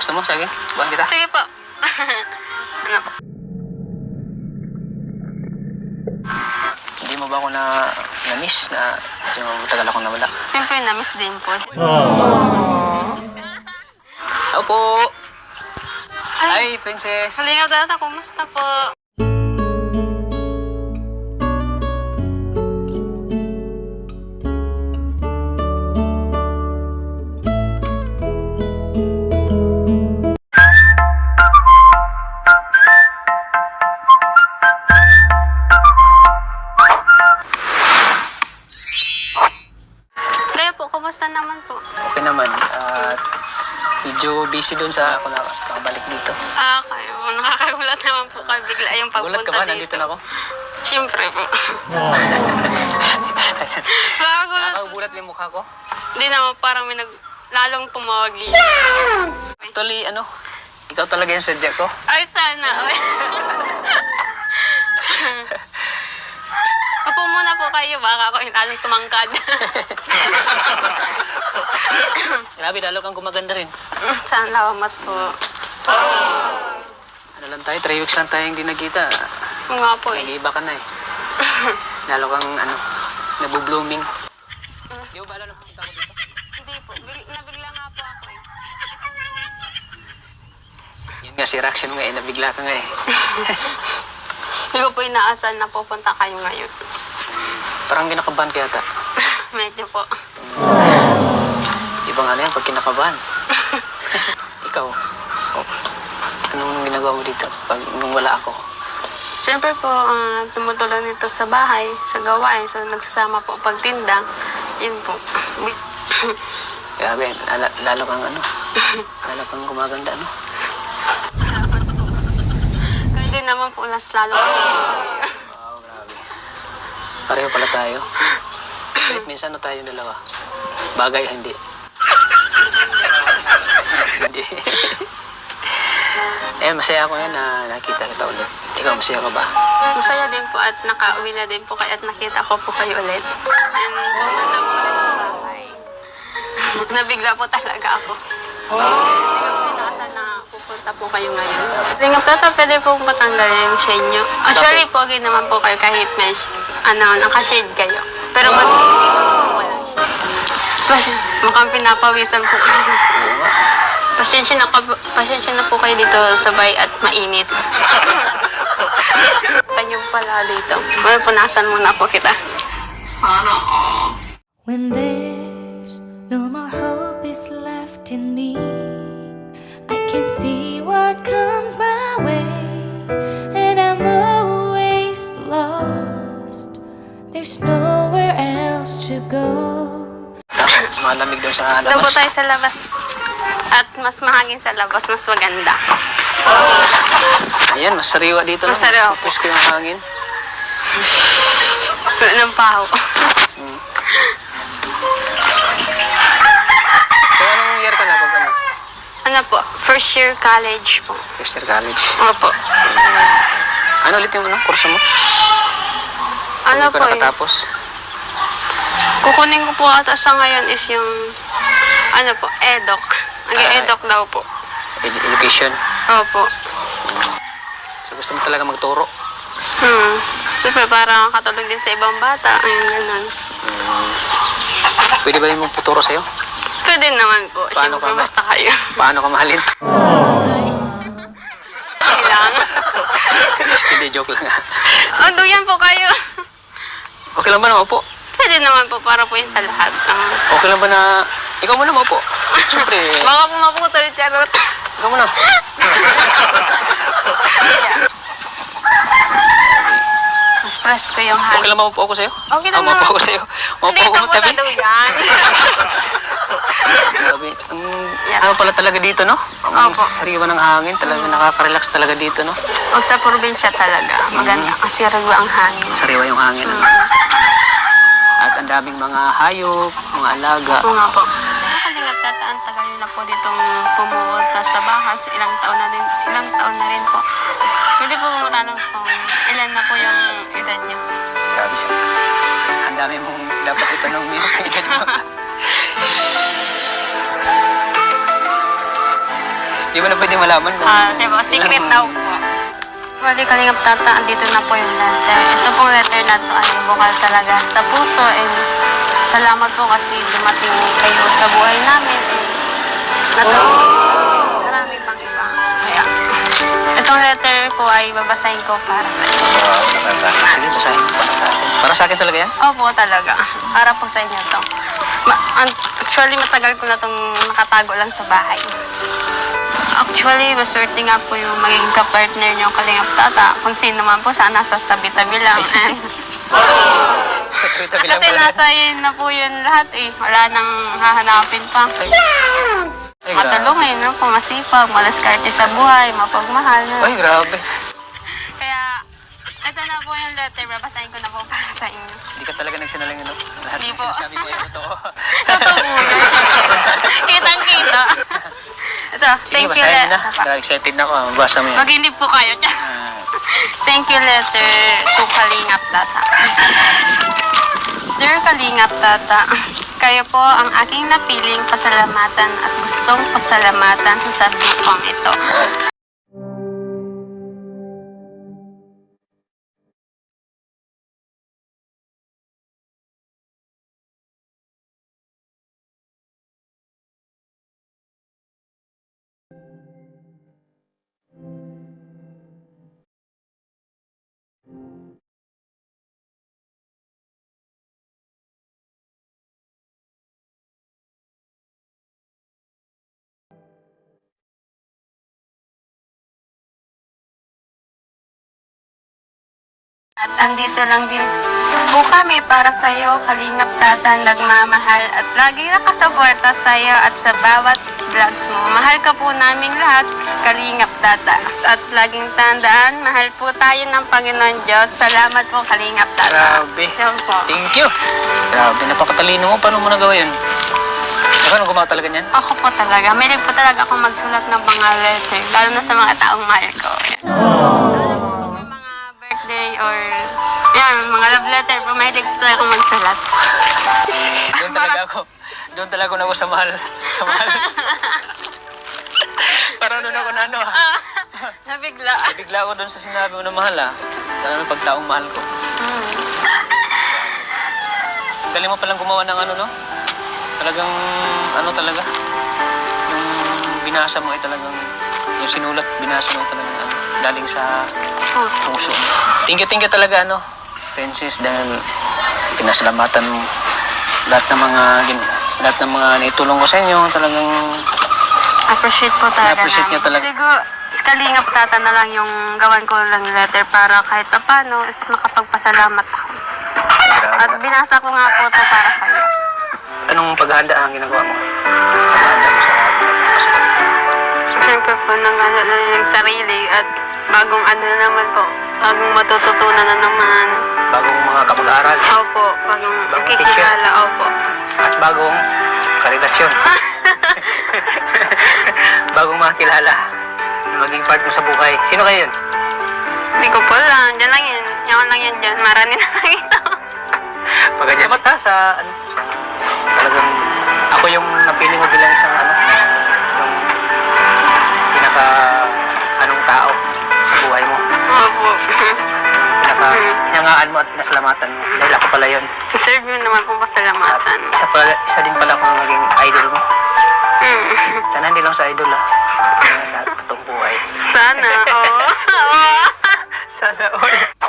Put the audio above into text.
Gusto mo? Sige, buwan kita. Sige po. ano po? Hindi mo ba ako na na-miss na medyo matagal akong nawala? Siyempre, na-miss din po. Opo! Ay, Hi, princess! Kalinga data, kumusta po, medyo busy doon sa ako na nakabalik dito. Ah, kayo. Nakakagulat naman po kayo bigla yung pagpunta Gulat ka ba? dito. Nandito na ako? Siyempre po. Nakakagulat. Nakakagulat yung mukha ko. Hindi naman parang may nag... Lalong pumawagi. Actually, ano, ikaw talaga yung sadya ko. Ay, sana. Opo muna po kayo. Baka ako yung lalong tumangkad. Grabe, lalo kang gumaganda rin. Salamat po. Ano lang tayo, 3 weeks lang tayo hindi nagkita. Oo nga po eh. Nag-iiba ka na eh. Lalo kang, ano, nabublooming. Di ba ba, na punta ko dito? Hindi po. Big, nabigla nga po ako eh. Yun nga, si Raction nga eh, nabigla ka nga eh. Hindi ko po inaasahan na pupunta kayo ngayon. Parang kinakabahan ka yata. Medyo po. Iba nga na yan pag kinakabahan. Ikaw, oh, anong ginagawa mo dito pag nung wala ako? Siyempre po, ah, tumutulong nito sa bahay, sa gawain. So, nagsasama po pagtinda. Yun po. Grabe, lalo, lalo kang ano, lalo kang gumaganda, ano? Kaya din naman po, las lalo. Pareho pala tayo. Kahit minsan na tayo dalawa. Bagay, hindi. hindi. eh, masaya ako yan na nakita kita ulit. Ikaw, masaya ka ba? Masaya din po at nakauwi na din po kayo at nakita ko po kayo ulit. And pumunta po ulit sa bahay. Nabigla po talaga ako. Na pupunta po kayo ngayon. Nga po, pwede po matanggal yung shade nyo. Actually, pogi naman po kayo kahit may, sh- ano, naka-shade kayo. Pero mas walang shade. Mas, mukhang pinapawisan po kayo. Pasensya na, ka- pasensya na po kayo dito sabay at mainit. Kayo pala dito. May punasan muna po kita. When there's no more hope is left in me, I can see what comes my way, There's nowhere else to go. Malamig doon sa Doon po labas. tayo sa labas. At mas mahangin sa labas, mas maganda. Ayan, mas sariwa dito. Mas sariwa po. Mas ko yung hangin. Ng paho. Hmm. So, anong year ka na pag ano? Ano po? First year college po. First year college. Opo. Ano ulit yung ano, kurso mo? Ano Hindi po eh? nakatapos? Kukunin ko po ata sa ngayon is yung ano po, EDOC. Ah, Nag-EDOC daw po. Ed- education. Opo. So, gusto mo talaga magturo? Hmm. Siyempre, parang katulog din sa ibang bata. Ayun, ganun. Hmm. Pwede ba yung magputuro sa'yo? Pwede naman po. Paano Siyempre, ka ba? basta kayo. Paano ka mahalin? Kailangan. Hindi, joke lang. O, duyan po kayo. Okay lang ba na maupo? Pwede naman po para po yun sa lahat. Ah. Okay lang ba na... Ikaw muna maupo? Siyempre, Baka po maputol, charot. ikaw muna. Yeah. Mas press ko yung Okay lang ba maupo ako sa'yo? Okay Ah, lang maupo naman. ako sa'yo. Maupo Dito ako po mo tabi. na duyan. Sabi, ang Yes. ano pala talaga dito, no? Ang Opo. sariwa ng hangin, talaga nakaka-relax talaga dito, no? Huwag sa probinsya talaga. Maganda kasi ragwa ang hangin. Sariwa yung hangin. ano? Ang daming mga hayop, mga alaga. Oo nga po. Nakalingap tata, ang tagal na po ditong pumupunta sa bahas. Ilang taon na din, ilang taon na rin po. Pwede po matanong kung ilan na po yung edad nyo. Grabe siya. Ang dami mong dapat itanong mo yung edad mo. Di mo na pwede malaman kung... Ah, po, secret daw po. Wali kalingap tata, andito na po yung letter. Ito pong letter na to ay bukal talaga sa puso and salamat po kasi dumating kayo sa buhay namin and natulungan po marami pang iba. Kaya, itong letter po ay babasahin ko para sa inyo. Sige, basahin mo para sa akin. Para sa akin talaga yan? Opo, talaga. Para po sa inyo to. Ma- actually, matagal ko na itong nakatago lang sa bahay. Actually, maswerte nga po yung magiging kapartner niyo, Kalingap Tata. Kung sino man po, sana sa tabi-tabi lang. And, lang kasi nasa yun na po yun lahat eh. Wala nang hahanapin pa. Ay, ay, grabe. Matulungin, no? Pumasipag, malaskarte sa buhay, mapagmahal. No? Ay, grabe. Ito na po yung letter. Babasahin ko na po para sa inyo. Hindi ka talaga nagsinungaling, ano? Lahat Hindi ng po. sinasabi ko ay totoo. Totoo po. Kitang-kita. Ito, Sige, thank you, basahin mo letter. na. Excited na ako. ah. Mabasa mo yan. Mag-inip po kayo. Ah, Thank you, letter to Kalingap Tata. Dear Kalingap Tata, kayo po ang aking napiling pasalamatan at gustong pasalamatan sa sabikong ito. At andito lang din po kami para sa iyo, Kalingap Tata, nagmamahal at lagi nakasuporta sa iyo at sa bawat vlogs mo. Mahal ka po naming lahat, Kalingap Tata. At laging tandaan, mahal po tayo ng Panginoon Diyos. Salamat po, Kalingap Tata. grabe. Yan po. Thank you. Grabe, napakatalino mo. Paano mo nagawa yun? Paano gumawa talaga niyan? Ako po talaga, mahilig po talaga ako magsulat ng mga letter, lalo na sa mga taong mahal ko. Yan. Or yan, mga love letter, po mahilig po talaga ako magsulat. Doon talaga ako. Doon talaga ako na sa mahal. Sa mahal. Parang doon ako na ano ah. Nabigla. Bigla ako doon sa sinabi mo na mahal ah. Lalo na pag taong mahal ko. Hmm. Ang Galing mo palang gumawa ng ano no? Talagang ano talaga? Yung binasa mo ay talagang yung sinulat, binasa mo ay talagang ano, galing sa Puso. puso. Thank you, thank you talaga ano, Princess dahil pinasalamatan mo lahat ng mga gin, lahat ng mga naitulong ko sa inyo talagang Appreciate po talaga Na-appreciate niya talaga. Siguro, kalingap tata na lang yung gawan ko lang letter para kahit pa paano is makapagpasalamat ako. At binasa ko nga po to para sa'yo. anong paghahanda ang ginagawa mo? Paghahanda mo sa. Siyempre po, nangalala yung sarili at bagong ano na naman po, bagong matututunan na naman. Bagong mga kapag-aaral Opo, bagong Bagong kikilala, opo. at bagong karelasyon. bagong makilala na maging part mo sa buhay. Sino kayo yun? Hindi ko po lang, dyan lang yun. Yan lang yan dyan, marami na lang ito. Pagkadyamat ha sa, ano, sa talagang ako yung napili mo bilang isang ano pinaka anong tao sa buhay mo? Opo. Pinaka inangaan mo at pinasalamatan mo. Dahil ako pala yun. Deserve mo naman po pasalamatan. At isa, pala, isa din pala akong naging idol mo. Hmm. Sana hindi lang sa idol ah. Sana sa totoong buhay. Sana. Oh. Sana. Oh.